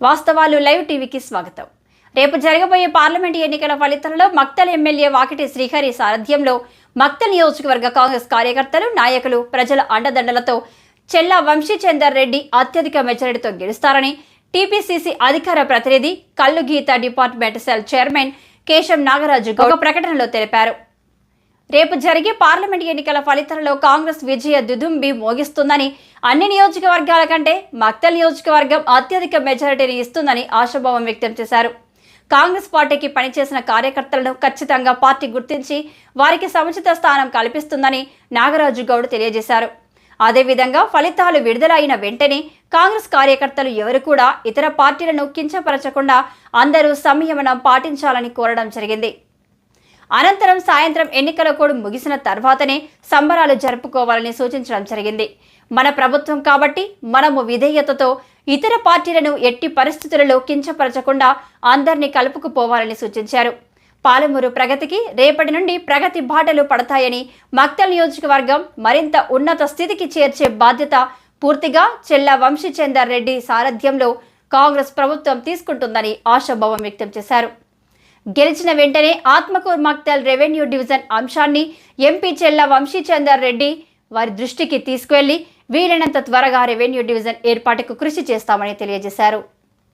వాస్తవాలు లైవ్ టీవీకి స్వాగతం. రేపు జరగబోయే పార్లమెంటు ఎన్నికల ఫలితాలలో మక్తల్ ఎమ్మెల్యే వాకిటి శ్రీహరి సారథ్యంలో మక్తల్ నియోజకవర్గ కాంగ్రెస్ కార్యకర్తలు నాయకులు ప్రజల అండదండలతో చెల్లా వంశీచందర్ రెడ్డి అత్యధిక మెజారిటీతో గెలుస్తారని టీపీసీసీ అధికార ప్రతినిధి కల్లు గీత department cell chairman Kesham Nagaraju ఒక ప్రకటనలో తెలిపారు. రేపు జరిగే పార్లమెంట్ ఎన్నికల ఫలితాలలో కాంగ్రెస్ విజయ దుదుంబి మోగిస్తుందని అన్ని నియోజకవర్గాల కంటే మక్తల్ నియోజకవర్గం అత్యధిక మెజారిటీని ఇస్తుందని ఆశాభావం వ్యక్తం చేశారు. కాంగ్రెస్ పార్టీకి పనిచేసిన కార్యకర్తలను ఖచ్చితంగా పార్టీ గుర్తించి వారికి సముచిత స్థానం కల్పిస్తుందని నాగరాజు గౌడ్ తెలియజేశారు. అదేవిధంగా ఫలితాలు విడుదలైన వెంటనే కాంగ్రెస్ కార్యకర్తలు ఎవరు కూడా ఇతర పార్టీలను కించపరచకుండా అందరూ సంయమనం పాటించాలని కోరడం జరిగింది. అనంతరం సాయంత్రం ఎన్నికల కోడ్ ముగిసిన తర్వాతనే సంబరాలు జరుపుకోవాలని సూచించడం జరిగింది. మన ప్రభుత్వం కాబట్టి మనము విధేయతతో ఇతర పార్టీలను ఎట్టి పరిస్థితులలో కించపరచకుండా అందరినీ కలుపుకుపోవాలని సూచించారు. పాలమూరు ప్రగతికి రేపటి నుండి ప్రగతి బాటలు పడతాయని మక్తల్ నియోజకవర్గం మరింత ఉన్నత స్థితికి చేర్చే బాధ్యత పూర్తిగా చెల్ల వంశీచందర్ రెడ్డి సారథ్యంలో కాంగ్రెస్ ప్రభుత్వం తీసుకుంటుందని ఆశాభావం వ్యక్తం చేశారు. గెలిచిన వెంటనే ఆత్మకూర్ మక్తల్ రెవెన్యూ డివిజన్ అంశాన్ని ఎంపీ చెల్ల వంశీచందర్ రెడ్డి వారి దృష్టికి తీసుకువెళ్ళి వీలైనంత త్వరగా రెవెన్యూ డివిజన్ ఏర్పాటుకు కృషి చేస్తామని తెలియజేశారు.